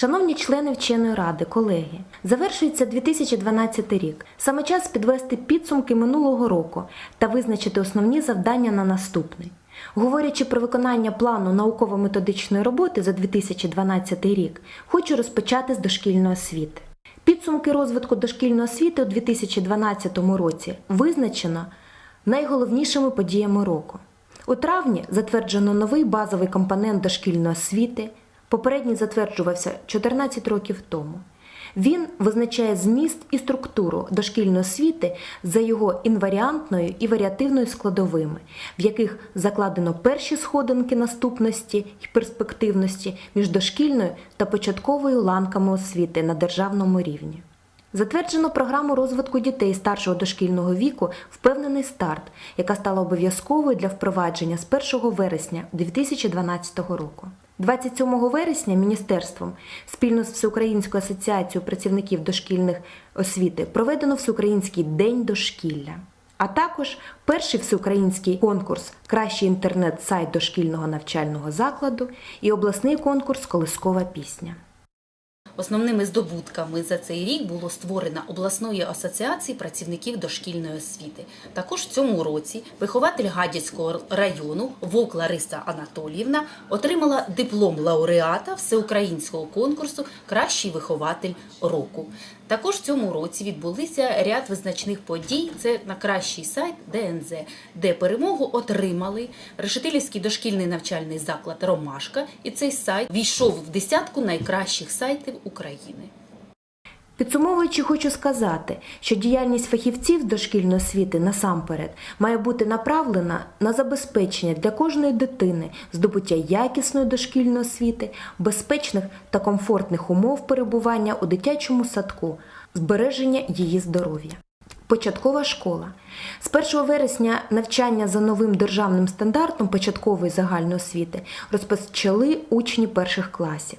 Шановні члени вченої ради, колеги, завершується 2012 рік. Саме час підвести підсумки минулого року та визначити основні завдання на наступний. Говорячи про виконання плану науково-методичної роботи за 2012 рік, хочу розпочати з дошкільної освіти. Підсумки розвитку дошкільної освіти у 2012 році визначено найголовнішими подіями року. У травні затверджено новий базовий компонент дошкільної освіти. Попередній затверджувався 14 років тому. Він визначає зміст і структуру дошкільної освіти за його інваріантною і варіативною складовими, в яких закладено перші сходинки наступності і перспективності між дошкільною та початковою ланками освіти на державному рівні. Затверджено програму розвитку дітей старшого дошкільного віку Впевнений старт, яка стала обов'язковою для впровадження з 1 вересня 2012 року. 27 вересня міністерством спільно з Всеукраїнською асоціацією працівників дошкільних освіти проведено Всеукраїнський день дошкілля. А також перший всеукраїнський конкурс Кращий інтернет-сайт дошкільного навчального закладу і обласний конкурс Колискова пісня. Основними здобутками за цей рік було створено обласної асоціації працівників дошкільної освіти. Також в цьому році вихователь Гадяцького району Вок Лариса Анатоліївна отримала диплом лауреата всеукраїнського конкурсу Кращий вихователь року. Також в цьому році відбулися ряд визначних подій. Це на кращий сайт ДНЗ, де перемогу отримали Решетилівський дошкільний навчальний заклад Ромашка, і цей сайт війшов в десятку найкращих сайтів України. Підсумовуючи, хочу сказати, що діяльність фахівців дошкільної освіти насамперед має бути направлена на забезпечення для кожної дитини здобуття якісної дошкільної освіти, безпечних та комфортних умов перебування у дитячому садку, збереження її здоров'я. Початкова школа. З 1 вересня навчання за новим державним стандартом початкової загальної освіти розпочали учні перших класів.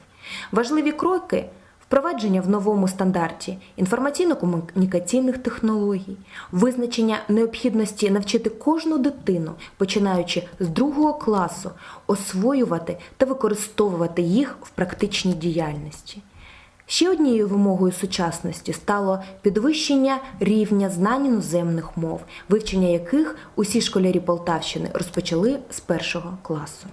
Важливі кроки впровадження в новому стандарті інформаційно-комунікаційних технологій, визначення необхідності навчити кожну дитину, починаючи з другого класу, освоювати та використовувати їх в практичній діяльності. Ще однією вимогою сучасності стало підвищення рівня знань іноземних мов, вивчення яких усі школярі Полтавщини розпочали з першого класу.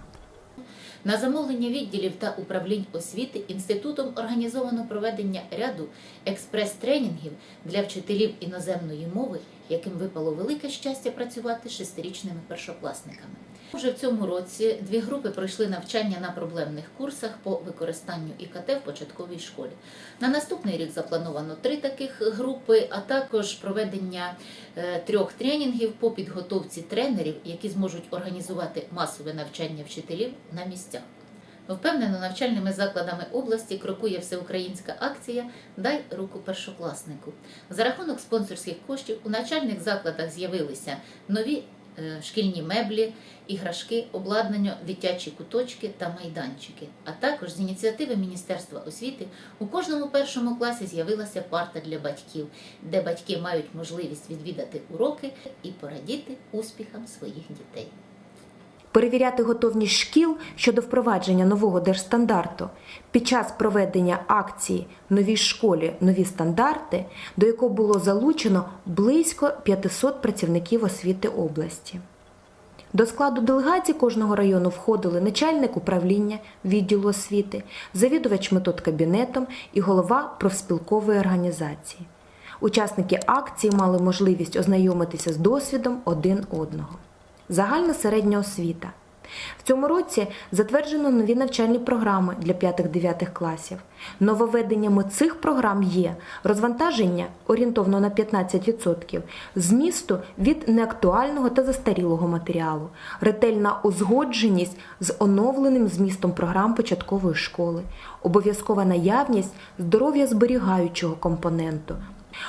На замовлення відділів та управлінь освіти інститутом організовано проведення ряду експрес-тренінгів для вчителів іноземної мови, яким випало велике щастя працювати з шестирічними першокласниками. Вже в цьому році дві групи пройшли навчання на проблемних курсах по використанню ІКТ в початковій школі. На наступний рік заплановано три таких групи, а також проведення е, трьох тренінгів по підготовці тренерів, які зможуть організувати масове навчання вчителів на місцях. Впевнено, навчальними закладами області крокує всеукраїнська акція Дай руку першокласнику. За рахунок спонсорських коштів у навчальних закладах з'явилися нові шкільні меблі, іграшки, обладнання, дитячі куточки та майданчики. А також з ініціативи Міністерства освіти у кожному першому класі з'явилася парта для батьків, де батьки мають можливість відвідати уроки і порадіти успіхам своїх дітей. Перевіряти готовність шкіл щодо впровадження нового держстандарту під час проведення акції Новій школі нові стандарти, до якого було залучено близько 500 працівників освіти області. До складу делегації кожного району входили начальник управління відділу освіти, завідувач методкабінетом і голова профспілкової організації. Учасники акції мали можливість ознайомитися з досвідом один одного. Загальна середня освіта. В цьому році затверджено нові навчальні програми для 5-9 класів. Нововведеннями цих програм є розвантаження орієнтовно на 15% змісту від неактуального та застарілого матеріалу, ретельна узгодженість з оновленим змістом програм початкової школи, обов'язкова наявність здоров'я зберігаючого компоненту,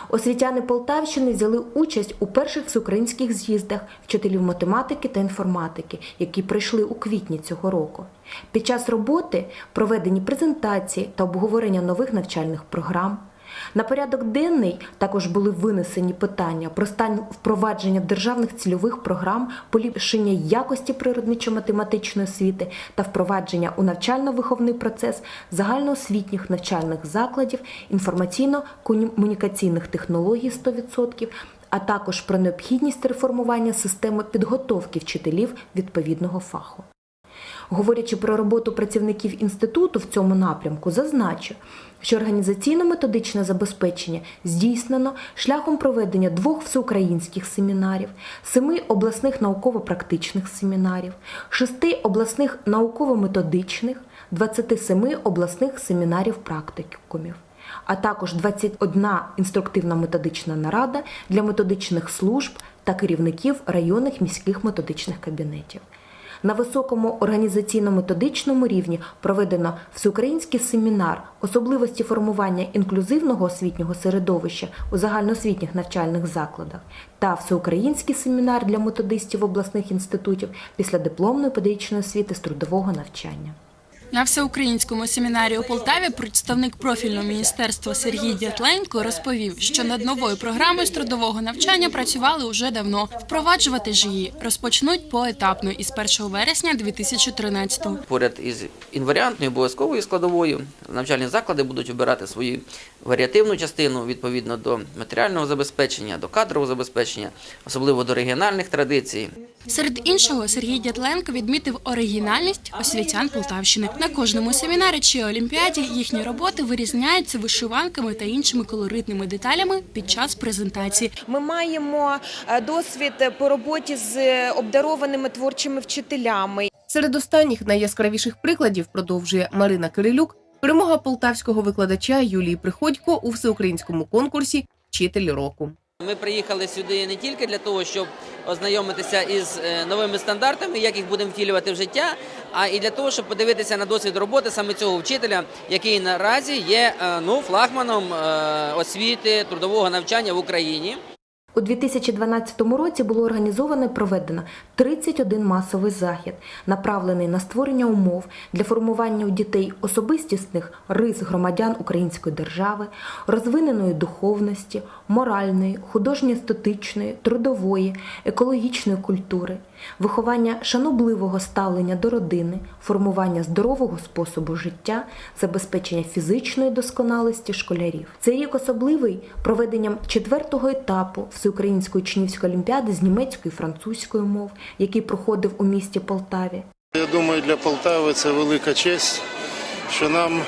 Освітяни Полтавщини взяли участь у перших всеукраїнських з'їздах вчителів математики та інформатики, які прийшли у квітні цього року. Під час роботи проведені презентації та обговорення нових навчальних програм, На порядок денний також були винесені питання про стан впровадження державних цільових програм, поліпшення якості природничо-математичної освіти та впровадження у навчально-виховний процес загальноосвітніх навчальних закладів, інформаційно-комунікаційних технологій 100%, а також про необхідність реформування системи підготовки вчителів відповідного фаху. Говорячи про роботу працівників інституту в цьому напрямку, зазначу, що організаційно-методичне забезпечення здійснено шляхом проведення двох всеукраїнських семінарів, семи обласних науково-практичних семінарів, шести обласних науково-методичних, 27 обласних семінарів практикумів, а також 21 інструктивна методична нарада для методичних служб та керівників районних міських методичних кабінетів. На високому організаційно-методичному рівні проведено всеукраїнський семінар особливості формування інклюзивного освітнього середовища у загальноосвітніх навчальних закладах та всеукраїнський семінар для методистів обласних інститутів після дипломної педагогічної освіти з трудового навчання. На всеукраїнському семінарі у Полтаві представник профільного міністерства Сергій Дятленко розповів, що над новою програмою з трудового навчання працювали уже давно. Впроваджувати ж її розпочнуть поетапно із 1 вересня 2013-го. поряд із інваріантною обов'язковою складовою навчальні заклади будуть обирати свою варіативну частину відповідно до матеріального забезпечення, до кадрового забезпечення, особливо до регіональних традицій. Серед іншого Сергій Дятленко відмітив оригінальність освітян Полтавщини. На кожному семінарі чи олімпіаді їхні роботи вирізняються вишиванками та іншими колоритними деталями під час презентації. Ми маємо е, досвід по роботі з обдарованими творчими вчителями. Серед останніх найяскравіших прикладів продовжує Марина Кирилюк, перемога полтавського викладача Юлії Приходько у всеукраїнському конкурсі Вчитель року. Ми приїхали сюди не тільки для того, щоб ознайомитися із е, новими стандартами, як їх будемо втілювати в життя, а і для того, щоб подивитися на досвід роботи саме цього вчителя, який наразі є е, ну флагманом е, освіти трудового навчання в Україні. У 2012 році було організовано і проведено 31 масовий захід, направлений на створення умов для формування у дітей особистісних рис громадян Української держави, розвиненої духовності, моральної, художньо-естетичної, трудової, екологічної культури, виховання шанобливого ставлення до родини, формування здорового способу життя, забезпечення фізичної досконалості школярів. Цей рік особливий проведенням четвертого етапу Всеукраїнської учнівської олімпіади з німецької і французької мов, який проходив у місті Полтаві. Я думаю, для Полтави це велика честь, що нам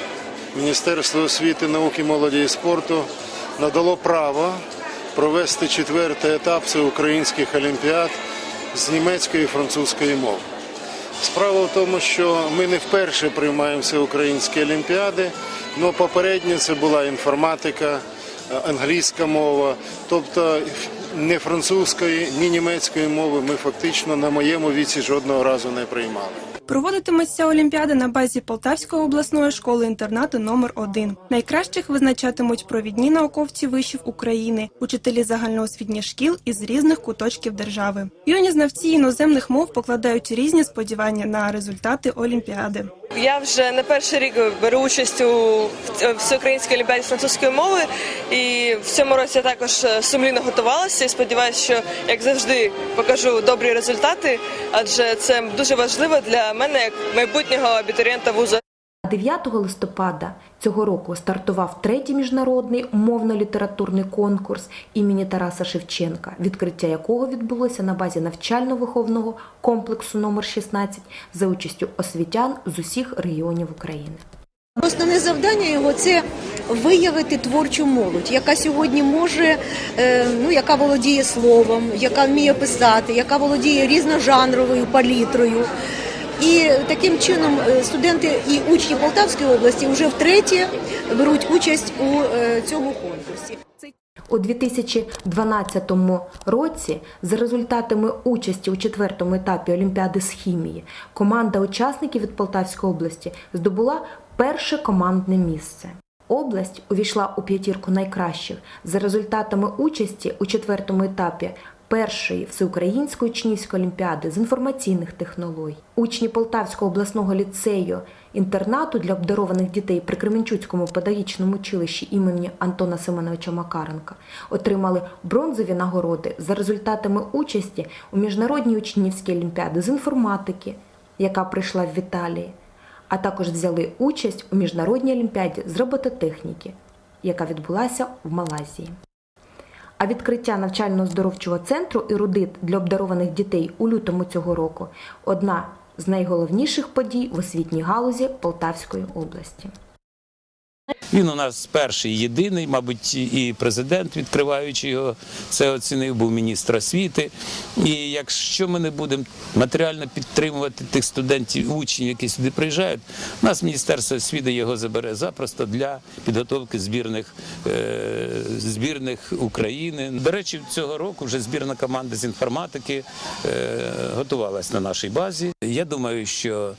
Міністерство освіти, науки, молоді і спорту надало право провести четвертий етап всеукраїнських олімпіад з німецької і французької мов. Справа в тому, що ми не вперше приймаємо всеукраїнські олімпіади, але попередньо це була інформатика, е, англійська мова, тобто ні французької, ні німецької мови ми фактично на моєму віці жодного разу не приймали. Проводитиметься Олімпіада на базі Полтавської обласної школи-інтернату номер 1 Найкращих визначатимуть провідні науковці вишів України, учителі загальноосвітніх шкіл із різних куточків держави. Юні знавці іноземних мов покладають різні сподівання на результати Олімпіади. Я вже не перший рік беру участь у всеукраїнській олімпіаді французької мови, і в цьому році я також е, сумлінно готувалася і сподіваюся, що як завжди покажу добрі результати, адже це дуже важливо для мене як майбутнього абітурієнта вузу. 9 листопада цього року стартував третій міжнародний умовно-літературний конкурс імені Тараса Шевченка, відкриття якого відбулося на базі навчально-виховного комплексу номер 16 за участю освітян з усіх регіонів України. Основне завдання його це виявити творчу молодь, яка сьогодні може, е, ну яка володіє словом, яка вміє писати, яка володіє різножанровою палітрою. І таким чином е, студенти і учні Полтавської області вже втретє беруть участь у е, цьому конкурсі. У 2012 році за результатами участі у четвертому етапі Олімпіади з хімії команда учасників від Полтавської області здобула перше командне місце. Область увійшла у п'ятірку найкращих за результатами участі у четвертому етапі першої всеукраїнської учнівської олімпіади з інформаційних технологій. Учні Полтавського обласного ліцею інтернату для обдарованих дітей при Кременчуцькому педагогічному училищі імені Антона Семеновича Макаренка отримали бронзові нагороди за результатами участі у міжнародній учнівській олімпіаді з інформатики, яка прийшла в Італії, а також взяли участь у міжнародній олімпіаді з робототехніки, яка відбулася в Малайзії. А відкриття навчально-здоровчого центру «Ірудит» для обдарованих дітей у лютому цього року одна з найголовніших подій в освітній галузі Полтавської області. Він у нас перший єдиний, мабуть, і президент, відкриваючи його, це оцінив, був міністр освіти. І якщо ми не будемо матеріально підтримувати тих студентів, учнів, які сюди приїжджають, у нас Міністерство освіти його забере запросто для підготовки збірних, е, збірних України. До речі, цього року вже збірна команда з інформатики е, готувалась на нашій базі. Я думаю, що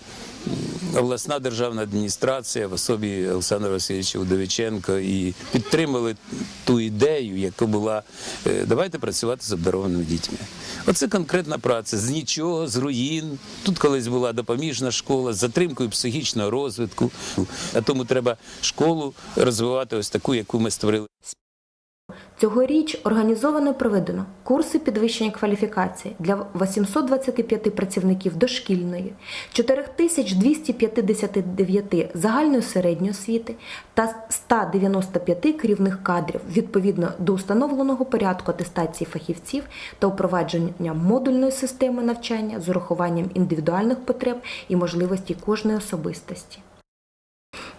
обласна державна адміністрація в особі Олександра Васильовича Удовиченко і підтримали ту ідею, яка була е, давайте працювати з обдарованими дітьми. Оце конкретна праця з нічого, з руїн. Тут колись була допоміжна школа з затримкою психічного розвитку. А тому треба школу розвивати ось таку, яку ми створили. Цьогоріч організовано і проведено курси підвищення кваліфікації для 825 працівників дошкільної, 4259 загальної середньої освіти та 195 керівних кадрів відповідно до установленого порядку атестації фахівців та впровадження модульної системи навчання з урахуванням індивідуальних потреб і можливостей кожної особистості.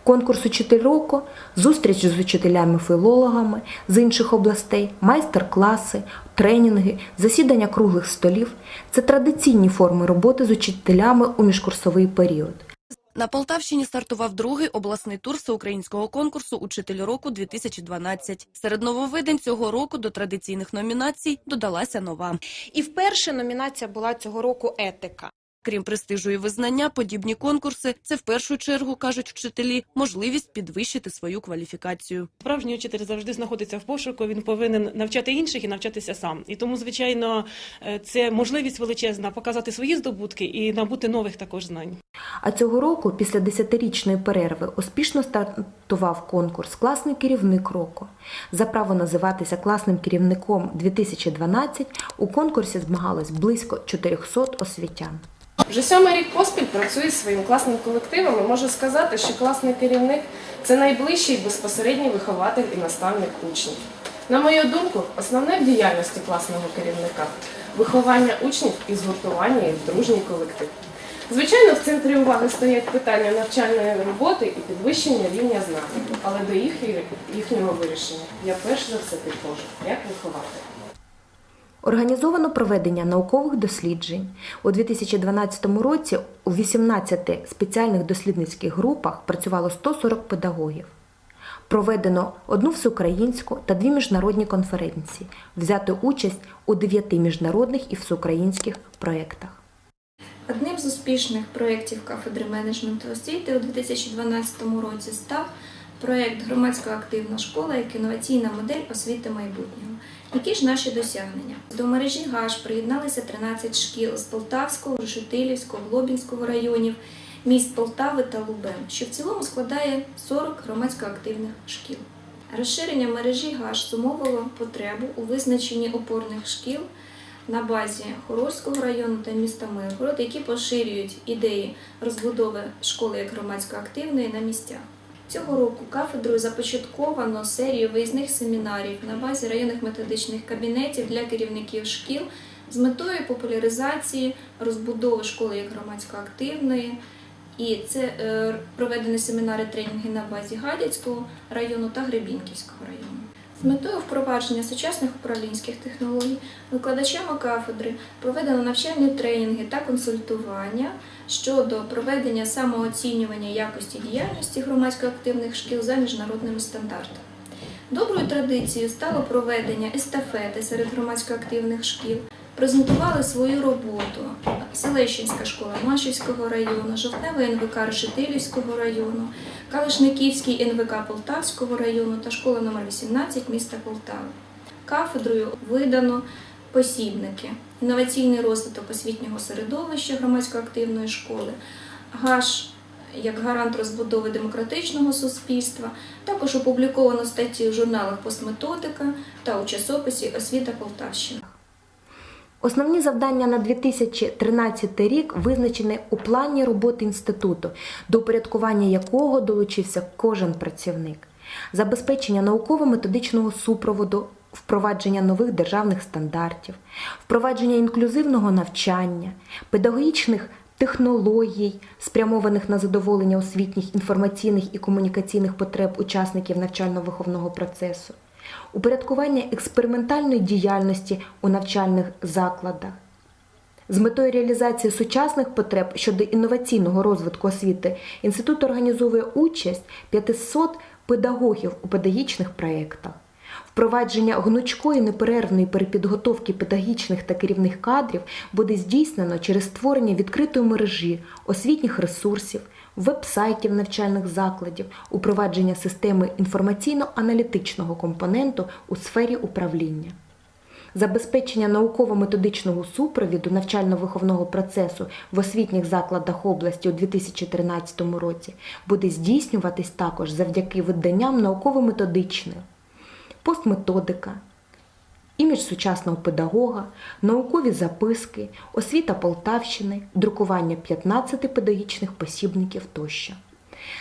Конкурс «Учитель року, зустріч з учителями-філологами з інших областей, майстер-класи, тренінги, засідання круглих столів це традиційні форми роботи з учителями у міжкурсовий період. На Полтавщині стартував другий обласний тур всеукраїнського конкурсу «Учитель року-2012». Серед нововведень цього року до традиційних номінацій додалася нова. І вперше номінація була цього року етика. Крім престижу і визнання, подібні конкурси – це в першу чергу, кажуть вчителі, можливість підвищити свою кваліфікацію. Справжній учитель завжди знаходиться в пошуку. Він повинен навчати інших і навчатися сам. І тому, звичайно, е, це можливість величезна показати свої здобутки і набути нових також знань. А цього року, після десятирічної перерви, успішно стартував конкурс «Класний керівник року». За право називатися класним керівником 2012 у конкурсі змагалось близько 400 освітян. Вже сьомий рік поспіль працюю зі своїм класним колективом і можу сказати, що класний керівник це найближчий безпосередній вихователь і наставник учнів. На мою думку, основне в діяльності класного керівника виховання учнів і згуртування їх в дружній колектив. Звичайно, в центрі уваги стоять питання навчальної роботи і підвищення рівня знань, але до їх, їхнього вирішення я перш за все підходжу як вихователь. Організовано проведення наукових досліджень. У 2012 році у 18 спеціальних дослідницьких групах працювало 140 педагогів. Проведено одну всеукраїнську та дві міжнародні конференції, взято участь у дев'яти міжнародних і всеукраїнських проєктах. Одним з успішних проєктів кафедри менеджменту освіти у 2012 році став проєкт Громадська активна школа як інноваційна модель освіти майбутнього. Які ж наші досягнення? До мережі ГАШ приєдналися 13 шкіл з Полтавського, Решетилівського, Глобінського районів, міст Полтави та Лубен, що в цілому складає 40 громадсько активних шкіл. Розширення мережі ГАШ зумовило потребу у визначенні опорних шкіл на базі Хорольського району та міста Миргород, які поширюють ідеї розбудови школи як громадсько активної на місцях. Цього року кафедрою започатковано серію виїзних семінарів на базі районних методичних кабінетів для керівників шкіл з метою популяризації розбудови школи як громадсько активної. І це е, проведені семінари тренінги на базі Гадяцького району та Гребінківського району. З метою впровадження сучасних управлінських технологій викладачами кафедри проведено навчальні тренінги та консультування щодо проведення самооцінювання якості діяльності громадсько активних шкіл за міжнародними стандартами. Доброю традицією стало проведення естафети серед громадсько активних шкіл. Презентували свою роботу Селещинська школа Машівського району, Жовтнева НВК Решетилівського району, Калишниківський НВК Полтавського району та школа номер 18 міста Полтави. Кафедрою видано посібники, інноваційний розвиток освітнього середовища громадсько-активної школи, ГАШ як гарант розбудови демократичного суспільства. Також опубліковано статті в журналах Постметодика та у часописі Освіта Полтавщина. Основні завдання на 2013 рік визначені у плані роботи інституту, до упорядкування якого долучився кожен працівник, забезпечення науково-методичного супроводу, впровадження нових державних стандартів, впровадження інклюзивного навчання, педагогічних технологій, спрямованих на задоволення освітніх, інформаційних і комунікаційних потреб учасників навчально-виховного процесу, упорядкування експериментальної діяльності у навчальних закладах. З метою реалізації сучасних потреб щодо інноваційного розвитку освіти інститут організовує участь 500 педагогів у педагогічних проєктах. Впровадження гнучкої неперервної перепідготовки педагогічних та керівних кадрів буде здійснено через створення відкритої мережі освітніх ресурсів, веб-сайтів навчальних закладів, упровадження системи інформаційно-аналітичного компоненту у сфері управління. Забезпечення науково-методичного супровіду навчально-виховного процесу в освітніх закладах області у 2013 році буде здійснюватись також завдяки виданням науково-методичних, постметодика, імідж сучасного педагога, наукові записки, освіта Полтавщини, друкування 15 педагогічних посібників тощо.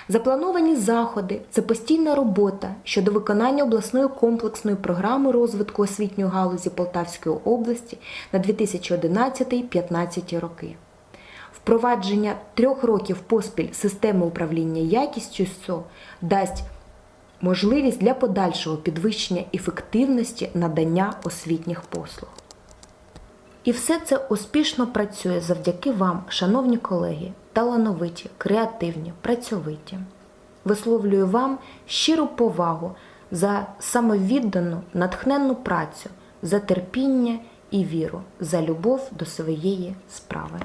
Заплановані заходи це постійна робота щодо виконання обласної комплексної програми розвитку освітньої галузі Полтавської області на 2011-2015 роки. Впровадження трьох років поспіль системи управління якістю СО дасть можливість для подальшого підвищення ефективності надання освітніх послуг. І все це успішно працює завдяки вам, шановні колеги, талановиті, креативні, працьовиті. Висловлюю вам щиру повагу за самовіддану, натхненну працю, за терпіння і віру, за любов до своєї справи.